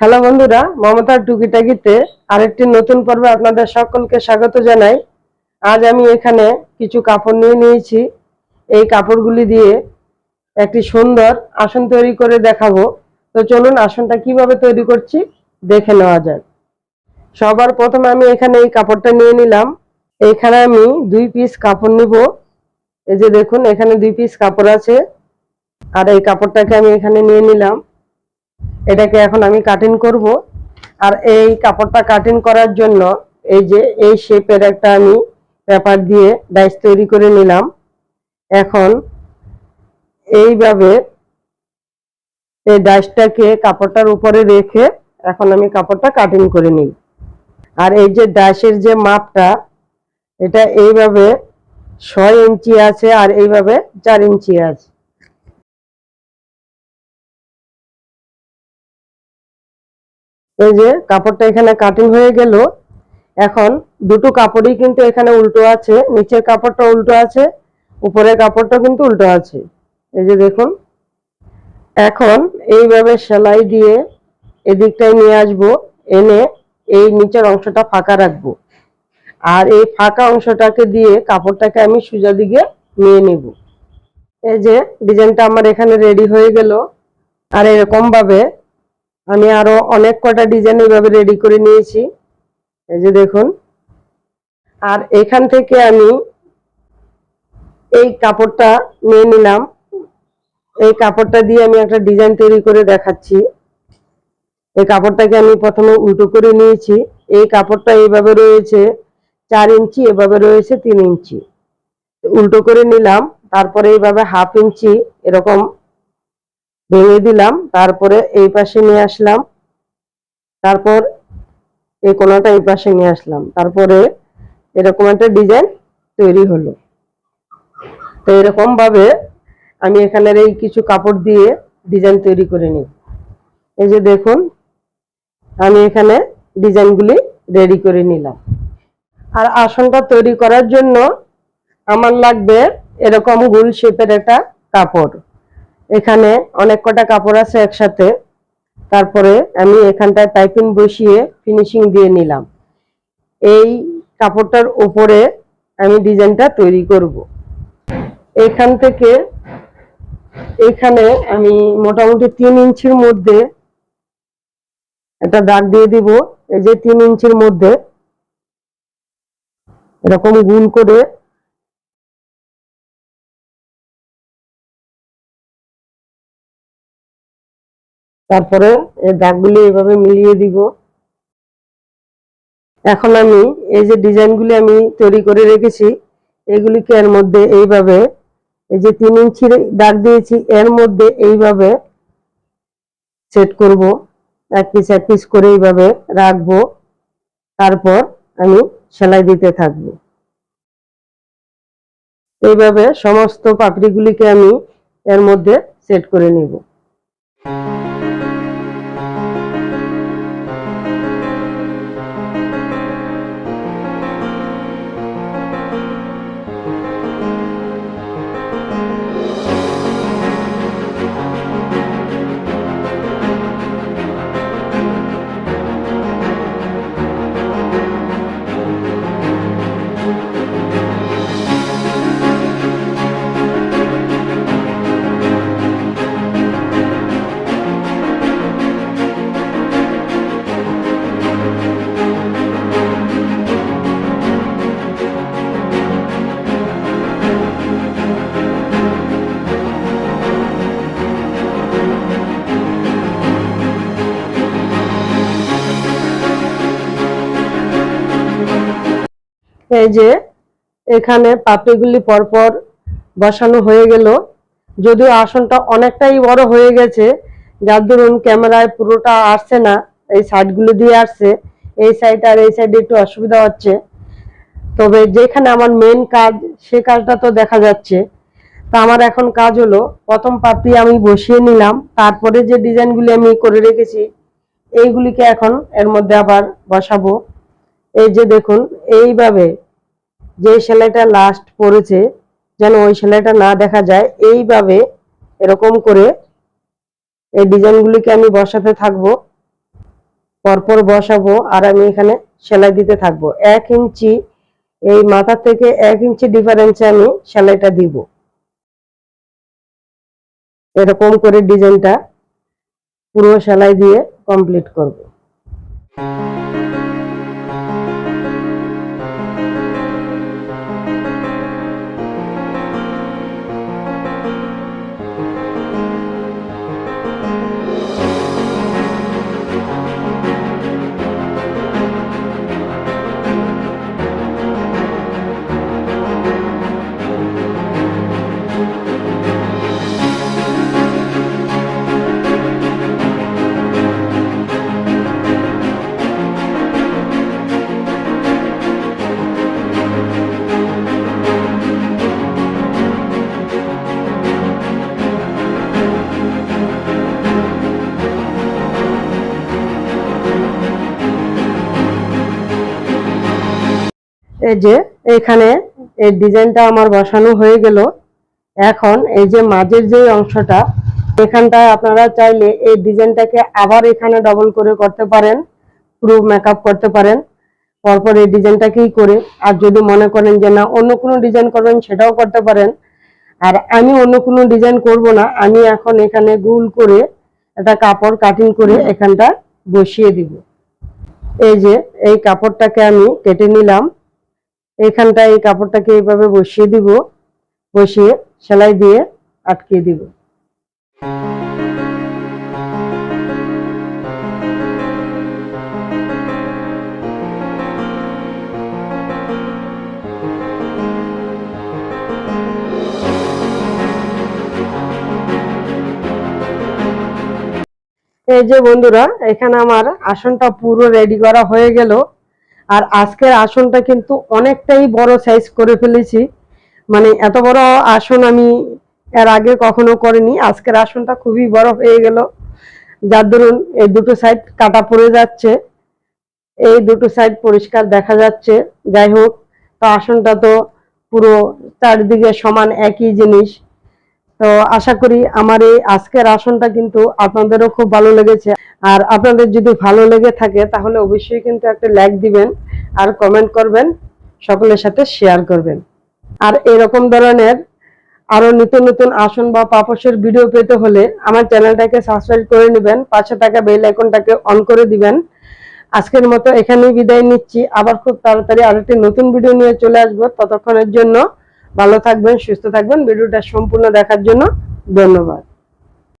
Hello বন্ধুরা, মমতার টুকিটাকিতে আরেকটি নতুন পর্বে আপনাদের সকলকে স্বাগত জানাই। আজ আমি এখানে কিছু কাপড় নিয়ে নিয়েছি। এই কাপড়গুলি দিয়ে একটি সুন্দর আসন তৈরি করে দেখাবো। তো চলুন আসনটা কীভাবে তৈরি করছি দেখে নেওয়া যাক। সবার প্রথমে আমি এখানে এই কাপড়টা নিয়ে নিলাম। এখানে আমি দুই পিস কাপড় নিব। এই যে দেখুন, এখানে দুই পিস কাপড় আছে। আর এই কাপড়টাকে আমি এখানে নিয়ে নিলাম। এটাকে এখন আমি কাটিং করব। আর এই কাপড়টা কাটিং করার জন্য এই যে এই শেপের একটা আমি পেপার দিয়ে ডাইস তৈরি করে নিলাম। এখন এইভাবে এই ডাইসটাকে কাপড়টার উপরে রেখে এখন আমি কাপড়টা কাটিং করে নিই। আর এই যে ডাইসের যে মাপটা, এটা এইভাবে ছয় ইঞ্চি আছে আর এইভাবে চার ইঞ্চি আছে। এই যে কাপড়টা এখানে কাটিং হয়ে গেল, এখন দুটো কাপড়ই কিন্তু এখানে উল্টো আছে, নিচের কাপড়টা উল্টো আছে, উপরের কাপড়টা কিন্তু উল্টো আছে। এই যে দেখুন, এখন এইভাবে সেলাই দিয়ে এদিকটায় নিয়ে আসব, এনে এই নিচের অংশটা ফাঁকা রাখব। আর এই ফাঁকা অংশটাকে দিয়ে কাপড়টাকে আমি সোজা দিকে নিয়ে নিব। এই যে ডিজাইনটা আমার এখানে রেডি হয়ে গেল। আর এরকম ভাবে আমি আরও অনেক কটা ডিজাইন এইভাবে রেডি করে নিয়েছি। এই যে দেখুন। আর এখান থেকে আমি এই কাপড়টা নিয়ে নিলাম। এই কাপড়টা দিয়ে আমি একটা ডিজাইন তৈরি করে দেখাচ্ছি। এই কাপড়টাকে আমি প্রথমে উল্টো করে নিয়েছি। এই কাপড়টা এইভাবে রয়েছে চার ইঞ্চি, এভাবে রয়েছে তিন ইঞ্চি। উল্টো করে নিলাম। তারপরে এইভাবে হাফ ইঞ্চি এরকম ভেঙে দিলাম, তারপরে এই পাশে নিয়ে আসলাম, তারপর এই কোনাটা এই পাশে নিয়ে আসলাম, তারপরে এরকম একটা ডিজাইন তৈরি হলো। তো এরকম ভাবে আমি এখানের এই কিছু কাপড় দিয়ে ডিজাইন তৈরি করে নিই। এই যে দেখুন, আমি এখানে ডিজাইনগুলি রেডি করে নিলাম। আর আসনটা তৈরি করার জন্য আমার লাগবে এরকম গোল শেপের একটা কাপড়। এখানে অনেক কটা কাপড় আছে একসাথে। তারপরে আমি এখানটায় পাইপিং বসিয়ে ফিনিশিং দিয়ে নিলাম। এই কাপড়টার উপরে আমি ডিজাইনটা তৈরি করব। এখান থেকে এখানে আমি মোটামুটি তিন ইঞ্চির মধ্যে একটা দাগ দিয়ে দিব। এই যে তিন ইঞ্চির মধ্যে এরকম গুল করে তারপরে এই দাগগুলি এভাবে মিলিয়ে দিব। এখন আমি এই যে ডিজাইনগুলি আমি তৈরি করে রেখেছি, এগুলিকে এর মধ্যে এইভাবে, এই যে তিন ইঞ্চির দাগ দিয়েছি, এর মধ্যে এইভাবে সেট করব। এক পিস এক পিস করে এইভাবে রাখব। তারপর আমি সেলাই দিতে থাকব। এইভাবে সমস্ত পাপড়িগুলিকে আমি এর মধ্যে সেট করে নিব। এই যে, এখানে পাপড়িগুলি পরপর বসানো হয়ে গেল। যদিও আসনটা অনেকটাই বড় হয়ে গেছে, যার ধরুন ক্যামেরায় পুরোটা আসছে না, এই সাইডগুলো দিয়ে আসছে। এই সাইড আর এই সাইডে একটু অসুবিধা হচ্ছে। তবে যেখানে আমার মেন কাজ, সে কাজটা তো দেখা যাচ্ছে। তা আমার এখন কাজ হলো, প্রথম পাপড়ি আমি বসিয়ে নিলাম, তারপরে যে ডিজাইনগুলি আমি করে রেখেছি, এইগুলিকে এখন এর মধ্যে আবার বসাবো। এই যে দেখুন, এইভাবে যে সেলাইটা লাস্ট পড়েছে, যেন ওই সেলাইটা না দেখা যায়, এইভাবে এরকম করে এই ডিজাইনগুলিকে আমি বসাতে থাকব, পরপর বসাবো, আর আমি এখানে সেলাই দিতে থাকব। এক ইঞ্চি, এই মাথা থেকে এক ইঞ্চি ডিফারেন্সে আমি সেলাইটা দিব। এরকম করে ডিজাইনটা পুরো সেলাই দিয়ে কমপ্লিট করব। এই যে এখানে এই ডিজাইনটা আমার বসানো হয়ে গেল। এখন এই যে মাঝের যে অংশটা এখানটায় আপনারা চাইলে এই ডিজাইনটাকে আবার এখানে ডবল করে করতে পারেন পুরো মেকআপ করতে পারেন। পরপর এই ডিজাইনটাকেই করে, আর যদি মনে করেন যে না, অন্য কোনো ডিজাইন করবেন, সেটাও করতে পারেন। আর আমি অন্য কোনো ডিজাইন করব না, আমি এখন এখানে গুল করে একটা কাপড় কাটিং করে এখানটা বসিয়ে দিব। এই যে এই কাপড়টাকে আমি কেটে নিলাম। এইখানটা এই কাপড়টাকে এইভাবে বসিয়ে দিব, বসিয়ে সেলাই দিয়ে আটকে দিব। এই যে বন্ধুরা, এখানে আমার আসনটা পুরো রেডি করা হয়ে গেল। আর আজকের আসনটা কিন্তু অনেকটাই বড় সাইজ করে ফেলেছি। মানে এত বড় আসন আমি এর আগে কখনো করিনি। আজকের আসনটা খুবই বড় হয়ে গেল। যার দরুন এই দুটো সাইড কাটা পড়ে যাচ্ছে। এই দুটো সাইড পরিষ্কার দেখা যাচ্ছে। যাই হোক, তো আসনটা তো পুরো চারিদিকে সমান একই জিনিস। তো আশা করি আমার এই আজকের আসনটা কিন্তু আপনাদেরও খুব ভালো লেগেছে। আর আপনাদের যদি ভালো লেগে থাকে, তাহলে অবশ্যই কিন্তু একটা লাইক দিবেন আর কমেন্ট করবেন, সকলের সাথে শেয়ার করবেন। আর এরকম ধরনের আরও নতুন নতুন আসন বা পাপসের ভিডিও পেতে হলে আমার চ্যানেলটাকে সাবস্ক্রাইব করে নেবেন, পাশে থাকা বেল আইকনটাকে অন করে দিবেন। আজকের মতো এখানেই বিদায় নিচ্ছি। আবার খুব তাড়াতাড়ি আরেকটি নতুন ভিডিও নিয়ে চলে আসব। ততক্ষণের জন্য ভালো থাকবেন সুস্থ থাকবেন। ভিডিওটা সম্পূর্ণ দেখার জন্য ধন্যবাদ।